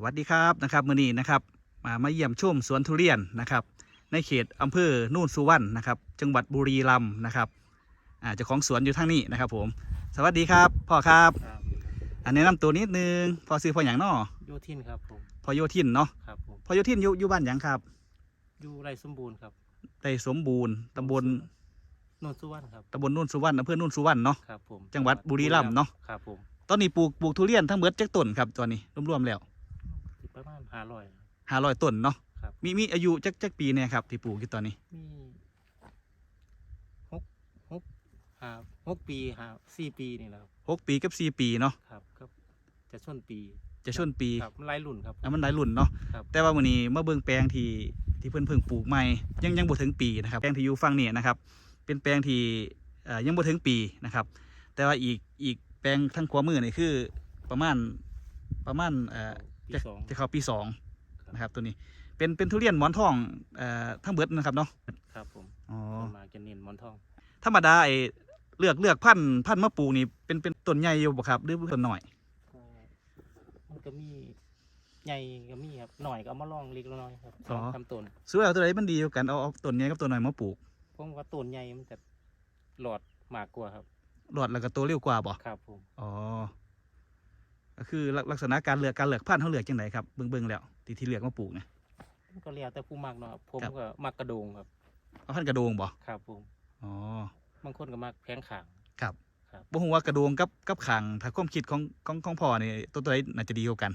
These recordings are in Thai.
สวัสดีครับนะครับมื่อนี้นะครับมามาเยี่ยมชมสวนทุเรียนนะครับ ในเขตอำเภอนู่นสุวรรณนะครับ จังหวัดบุรีรัมย์นะครับอ่าเจ้าของสวนอยู่ทางนี้นะครับ ผม สวัสดีครับพ่อครับครับอันแนะนำตัวนิดนึงพ่อซื้อพ่ออย่างนอโยทินครับผมพ่อโยทินเนาะครับผมพ่อโยทินอยู่อยู่บ้านหยังครับอยู่ไรสมบูรณ์ครับได้สมบูรณ์ตำบลนนทสุวรรณครับตำบลนู่นสุวรรณอำเภอนู่นสุวรรณเนาะ ครับผมจังหวัดบุรีรัมย์เนาะ ครับผมตอนนี้ปลูกปลูกทุเรียนทั้งหมดจักต้นครับตอนนี้รวมๆแล้วสิ ประมาณห้าร้อย ห้าร้อยต้นเนาะครับ มีมีอายุจักจักปีเนี่ยครับที่ปลูกอยู่ตอนนี้มีหกหกห้าหกปีห้าสี่ปีนี่แหละครับหกปีกับสี่ปีเนาะครับก็จะช่วงปีจะช่วงปีครับมันหลายรุ่นครับ อะมันหลายรุ่นเนาะครับ แต่ว่ามื้อนี้มาเบิ่งแปลงที่ที่เพิ่นเพิ่งปลูกใหม่ยังยังบ่ถึงปีนะครับแปลงที่อยู่ฝั่งนี้นะครับ เป็นแปลงที่เอ่อยังบ่ถึงปีนะครับ แต่ว่าอีกอีกแปลงทั้งขวามือนี่คือประมาณประมาณเอ่อ ปีจะสองจะเข้าปีสองครับนะครับตัวนี้ เป็นเป็นทุเรียนหมอนทองเอ่อทั้งเบิดนะครับเนาะครับผมอ๋อส่วนมากจะเน้นหมอนทอง ธรรมดาไอ้เลือกเลือกพันธุ์พันธุ์มะปลูกนี่เป็นเป็นต้นใหญ่อยู่บ่ครับหรือต้นน้อยก็มันก็มีใหญ่ก็มีครับหน่อยก็เอามาลองเล็กน้อยครับลองทำต้นสุดแล้วตัวไหนมันดีกว่ากันเอาเอาต้นใหญ่กับต้นน้อยมาปลูกผมว่าต้นใหญ่มันจะหลอดมากกว่าครับหลอดแล้วก็โตเร็วกว่าบ่ครับผมอ๋อ ก็คือลักลักษณะการเลือกการเลือกพันธุ์เขาเลือกจังไดครับเบิ่งเบิ่งแล้วที่ที่เลือกมาปลูกเนี่ยมันก็แล้วแต่ผู้มักเนาะครับผมครับ ก็มักกระโดงครับ เอาพันธุ์กระโดงบ่ครับผมอ๋อบางคนก็มักแพงขางครับครับบ่ฮู้ว่ากระโดงกับกับขังถ้าความคิดของของของพ่อนี่ตัวตัวไหนน่าจะดีกว่ากัน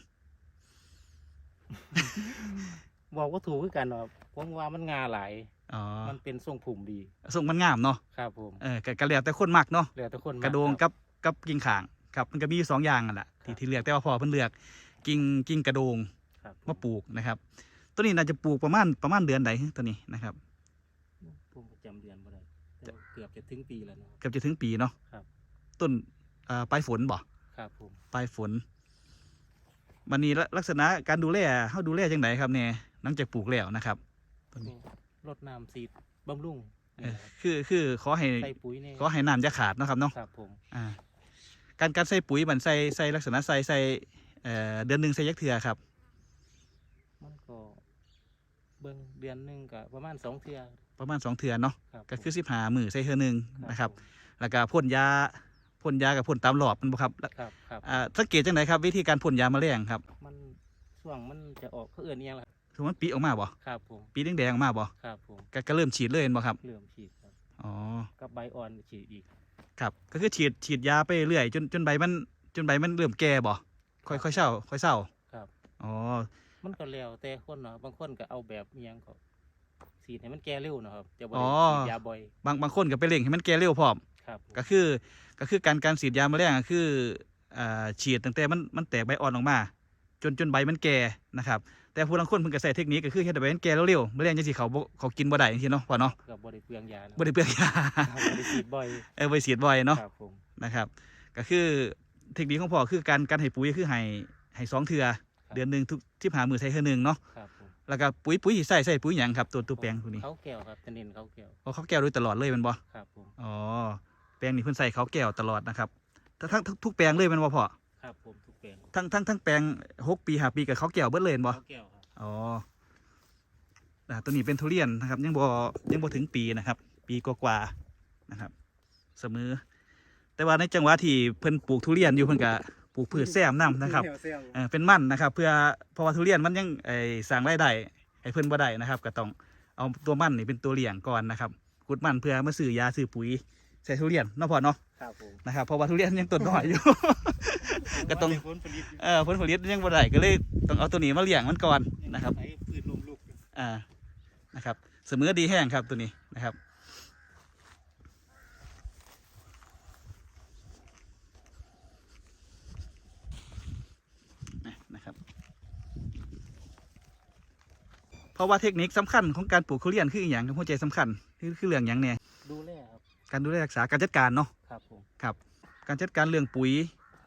บอกว่าถูกคือกันเนาะผมว่ามันงาหลาย อ๋อมันเป็นทรงผุ่มดีทรงมันงามเนาะครับผม เออก็ก็แล้วแต่คนมักเนาะแล้วแต่คนมักระโดงคกับกับกิ่งข่าง ครับมันก็มีอยู่สองอย่างนั่นแหละครัที่บที่เลือกแต่ว่าพ่อเพิ่นเลือกกิ่งกิ่งกระโดงครับมาปลูกนะครับ ตัวนี้น่าจะปลูกประมาณประมาณเดือนใดตัวนี้นะครับผมก็จำเดือนบ่ได้แต่ว่าเกือบจะถึงปีแล้วเนาะ เกือบจะถึงปีเนาะครับ ต้นเอ่อปลายฝนบ่ครับผมปลายฝนมันนี้ลักษณะการดูแลเขาดูแลจังไดครับเนี่ยหลังจากปลูกแล้วนะครับต้นนี้ รดน้ำสีดบำรุงเอนี่อแหละครับคือคือขอให้ใส่ปุ๋ยนี่ขอให้น้ำจะขาดเนาะครับเนาะครับผม อ่า การการใส่ปุ๋ยมันใส่ใส่ลักษณะใส่ใส่เอ่อเดือนหนึ่งใส่ยักเทือครับ มันก็เบิ่งเดือนหนึงก็ประมาณสองเทื่อประมาณสองเทือเนาะครับก็คือสิบหามือใส่เทือหนึ่งนะครับผมแล้วก็พ่นยาพ่นยากับพ่นตามหลอดมันบ่ครับแล้วครับครับ อ่าสังเกตจังไดครับ วิธีการพ่นยาแมลงครับมันช่วงมันจะออกเขาเอื่นอิหยังล่ะคือมันปีออกมาบ่ครับผมปีแดงๆออกมาบ่ครับผมก็ก็เริ่มฉีดเลยเห็นบ่ครับเริ่มฉีดครับอ๋อ กับใบอ่อนฉีดอีก ครับ ก็คือฉีดฉีดยาไปเรื่อยจนจนใบมัน จนใบมันเริ่มแก่บ่ค่อยค่อยเศร้าค่อยเศร้าครับ อ๋อ มันก็แล้วแต่คนเนาะบางคนก็เอาแบบอิหยังก็ฉีดให้มันแก่เร็วเนาะครับจะบ่อ๋ได้อ ฉีดยาบ่อย บางบางคนก็ไปเร่งให้มันแก่เร็วพร้อม ครับก็คือก็คือการการฉีดยาแมลงก็คืออ่าฉีดตั้งแต่มันมันแตกใบอ่อนออกมา จนจนใบมันแก่นะครับ แต่ผู้บางคนเพิ่นก็ใช้เทคนิคก็คือเฮ็ดให้ใบมันแก่เร็วๆแมลงจังสิเขาบ่เขากินบ่ได้จังซี่เนาะพ่อเนาะก็บ่ได้เปลืองยาเนาะบ่ได้เปลืองยาครับบ่ได้ฉีดบ่อยเออบ่ได้ฉีดบ่อยเนาะครับผมนะครับ ก็คือเทคนิคของพ่อคือการการให้ปุ๋ยคือให้ให้สองเทื่อเดือนหนึงทุก15มื้อใช้เทื่อหนึงเนาะครับผมแล้วก็ปุ๋ยปุ๋ยที่ใส่ใส่ปุ๋ยหยังครับตัวตัวแปลงพวกนี้เขาแก้วครับจะเน้นเขาแก้วเพราะเขาแก้วโดยตลอดเลยแมันบ่ครับผมอ๋อแปลงนี่เพิ่นใส่เขาแก้วตลอดนะครับทั้งทั้งทุกแปลงเลยแมันบ่พ่อ ครับผมทุกแปลงทั้งทั้งทั้งแปลงหกปีห้าปีกับเขาแก้วเบิดเลยแม่นบ่เขาแก้วครับอ๋ออ่าตัวนี้เป็นทุเรียนนะครับ ยังบ่ยังบ่ถึงปีนะครับ ปีกว่าๆนะครับ เสมอ แต่ว่าในจังหวะที่เพิ่นปลูกทุเรียนอยู่เพิ่นก็ปลูกพืชแซมนํนะครับเออเป็นมันนะครับ เพื่อเพราะว่าทุเรียนมันยังไอสร้างรายได้ให้เพิ่นบ่ได้นะครับ ก็ต้องเอาตัวมันนี่เป็นตัวเลี้ยงก่อนนะครับกุดมันเพื่อมาซื้อยาซื้อปุ๋ยใส่ทุเรียนเนาะพ่อเนาะครับผมนะครับเพราะว่าทุเรียนยังต้นน้อยอยู่ ก็ต้องผลผลิตเออผลผลิตยังบ่ได้ก็เลยต้องเอาตัวนี้มาเลี้ยงมันก่อนนะครับให้พืชลมลุกอยู่อ่านะครับ เสมอดีแห้งครับตัวนี้นะครับนะครับเพราะว่าเทคนิคสำคัญของการปลูกทุเรียนคืออหย่างครับหัวใจสำคัญคือคือเรื่องอย่างเนี่ยดูแลครับการดูแลรักษาการจัดการเนาะครับผมครับ การจัดการเรื่องปุ๋ย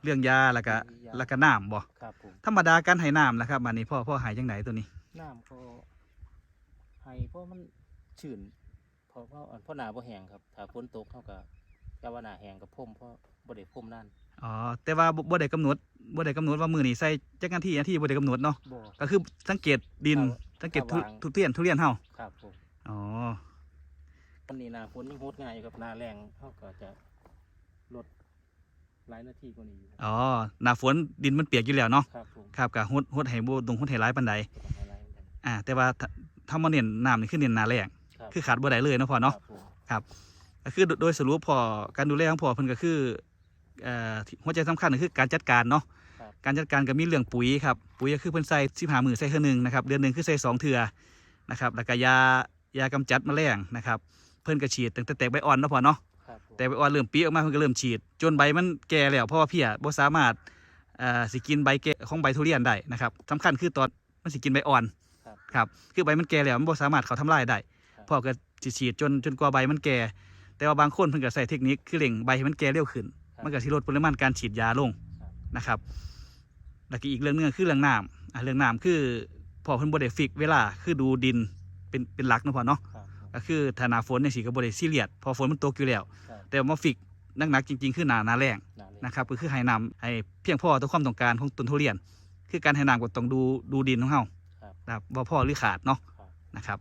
เรื่องยาแล้วก็ยา แล้วก็น้ำบ่ครับผมธรรมดาการให้น้ำนะครับมันนี้พ่อพ่อหายจังไหนตัวนี้น้ำก็ให้เพราะมันชื้นเพราะเพราะอันเพราะหนาบ่แห้งครับถ้าฝนตกเขาก็กะว่าหนาแห้งกับพ่มเพราะบ่ได้พรมด้านอ๋อแต่ว่าบ่บ่ได้กำหนดบ่ได้กำหนดว่ามือนี่ใส่จักนาทีนาทีบ่ได้กำหนดเนาะบ่ ก็คือสังเกตดินครับสังเกตทุวางทุเรียนทุเรียนเฮาครับผมอ๋อวันนี้หนาฝนยังโหดง่ายอยู่กับหนาแรงเขาก็จะลด หลายนาทีกว่านี้อยู่ครับ อ๋อหน้าฝนดินมันเปียกอยู่แล้วเนาะครับผมครับก็ฮดฮดให้บ่ตรงฮดให้หลายปานใดก็ต้องให้หลายเหมือนกันอ่า แต่ว่าถ้าถ้ามาเน้นน้ำนี่คือเน้นหน้าแรงครับคือขาดบ่ได้เลยเนาะพ่อเนาะ ครับผมก็คือโดโดยสรุปพอการดูแลของพ่อเพิ่นก็คือเอ่อที่หัวใจสำคัญก็คือการจัดการเนาะครับการจัดการก็มีเรื่องปุ๋ยครับปุ๋ยก็คือเพิ่นใส่15มื้อใส่เทื่อหนึงนะครับเดือนหนึงคือใส่สองเทื่อนะครับแล้วก็ยายากำจัดแมลงนะครับ เพิ่นก็ฉีดตั้งแต่แตกใบอ่อนเนาะพ่อเนาะครับผม แต่ใบอ่อนเริ่มปีออกมาเพิ่นก็เริ่มฉีด จนใบมันแก่แล้วเพราะว่าเพี้ยบ่สามารถเอ่อสิกินใบแก่ของใบทุเรียนได้นะครับสำคัญคือตอนมันสิกินใบอ่อนครับครับคือใบมันแก่แล้วมันบ่สามารถเขาทำลายได้ครับพ่อก็สิฉีดจนจนกว่าใบมันแก่แต่ว่าบางคนเพิ่นก็ใส่เทคนิคคือเร่งใบให้มันแก่เร็วขึ้นครับมันก็สิลดปริมาณการฉีดยาลงครับนะครับแล้วก็อีกเรื่องหนึงก็คือเรื่องน้ำอะเรื่องน้ำคือพอเพิ่นบ่ได้ฟิกเวลาคือดูดินเป็นเป็นหลักเนาะพ่อเนาะครับผม ก็คือถ้าหน้าฝนเนี่ยสิก็บ่ได้ซีเรียสเพอฝนมันตกอยู่แล้ว ครับแต่ว่ามาฟิกหนักๆจริง ๆ คือหนาหนาแรงหนาเลยนะครับก็คือให้น้ำให้เพียงพอต่อความต้องการของต้นทุเรียน คือการให้น้ำก็ต้องดูดูดินของเฮาครับ นะครับว่าพอหรือขาดเนาะครับ นะครับ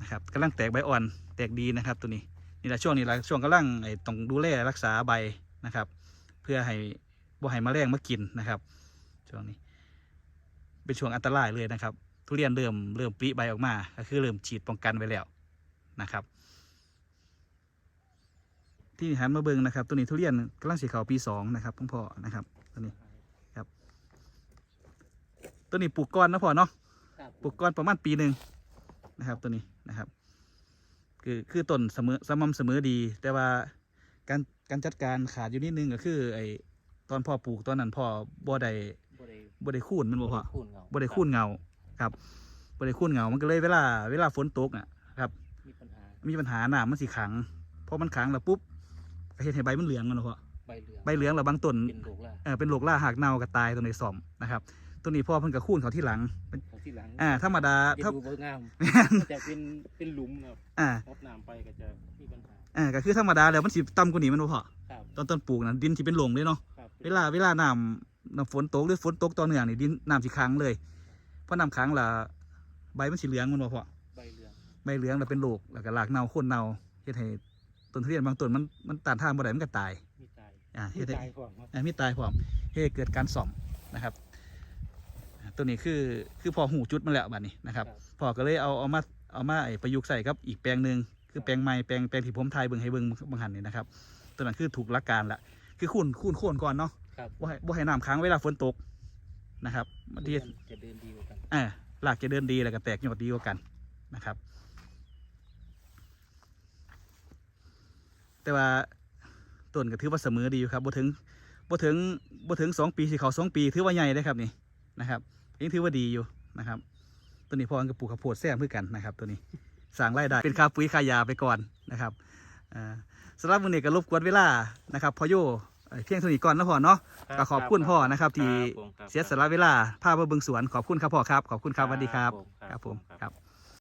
นะครับกำลังแตกใบอ่อนแตกดีนะครับ ตัวนี้นี่แหละช่วงนี้แหละช่วงกำลังไอ้ต้องดูแลรักษาใบนะครับ เพื่อให้บ่ให้แมลงมากินนะครับ ช่วงนี้ เป็นช่วงอันตรายเลยนะครับ ทุเรียนเริ่มเริ่มปริใบออกมา ก็คือเริ่มฉีดป้องกันไว้แล้วนะครับ ที่หันมาเบิ่งนะครับ ตัวนี้ทุเรียนกำลังสีขาวปีสองนะครับพ่อพ่อนะครับตัวนี้ตัวนี้ปลูกก้อนนะพ่อเนาะครับปลูกก้อนประมาณปีหนึ่งนะครับ ตัวนี้นะครับ คือคือต้นเสมอสม่ำเสมอดี แต่ว่าการการจัดการขาดอยู่นิดนึงก็คือไอ้ตอนพ่อปลูกตอนนั้นพ่อบ่ได้บ่ได้บ่ได้คูนแมันบ่พ่อคูณเงาบ่ได้คูนเงา ครับบ่ได้คูนเงามันก็เลยเวลาเวลาฝนตกอะครับ มีปัญหามีปัญหาน้ำมันสิขังพอมันขังแล้วปุ๊บก็เฮ็ดให้ใบมันเหลืองกันเนาะพ่อใบเหลืองใบเหลืองแล้วบางต้นเป็นโรคล่าเออเป็นโรคล่าหักเน่าก็ตายตรงในซ่อมนะครับตัวนี้พ่อเพิ่นก็คูนเขาที่หลังเป็นของที่หลังอ่าธรรมดาจะถ้าดูบ่งามจะเป็นเป็นหลุมครับอ่ารดน้ำไปก็จะมีปัญหาอ่าก็คือธรรมดาแล้วมันสิต่ำกว่านี้แมันบ่พอครับตอนต้นปลูกนะดินสิเป็นหลงเลยเนาะครับเวลาเวลาน้ำน้ำฝนตกหรือฝนตกต่อเนื่องนี่ดินน้ำสิค้างเลยเพ ราะน้ำค้างและใบมันสิเหลืองแมันบ่พอใบเหลืองใบเหลืองแล้วเป็นโรคแล้วก็รากเน่าโคนเน่าเฮ็ดให้ต้นทุเรียนบางต้นมันมันต้านทานบ่ได้มันก็ตายมีตายอ่ามีเฮ็ดให้ตายก่อนครับอ่ามีตายพร้อมเฮ็ดให้เกิดการซ่อมนะครับอ่าตัวนี้คือคือพอหูจุดมาแล้วบัดนี้นะครับพ่อก็เลยเอาเอามาเอามาไอ้ประยุกต์ใส่กับอีกแปลงหนึ่งคือแปลงใหม่แปลงแปลงที่ผมทายเบิ่งให้เบิ่งบางหันนี่นะครับตัวนั้นคือถูกหลักการละคือคูนคูนโคนก่อนเนาะครับบ่ให้บ่ให้น้ำค้างเวลาฝนตกนะครับมันที่จะเดินดีกว่ากัน อ่าหลากจะเดินดีแล้วก็แตกยอดดีกว่ากันนะครับ แต่ว่าต้นก็ถือว่าเสมอดีอยู่ครับบ่ถึงบ่ถึงบ่ถึงสองปีสิเขาสองปีถือว่าใหญ่ได้ครับนี่นะครับยังถือว่าดีอยู่นะครับ ตัวนี้พ่ออันก็ปลูกข้าวโพดแซมเพื่อกันนะครับ ตัวนี้สร้างรายได้เป็นค่าปุ๋ยค่ายาไปก่อนนะครับอ่าสำหรับมื้อนี้ก็รบกวนเวลานะครับพอโย เอ่อเพียงเท่านี้ก่อนนะพ่อเนาะก็ขอบคุณพ่อนะครับ ที่ผมครับ เสียสละเวลาพามาเบิ่งสวนขอบคุณครับพ่อครับ ขอบคุณครับสวัสดีครับ ผมครับผมครับ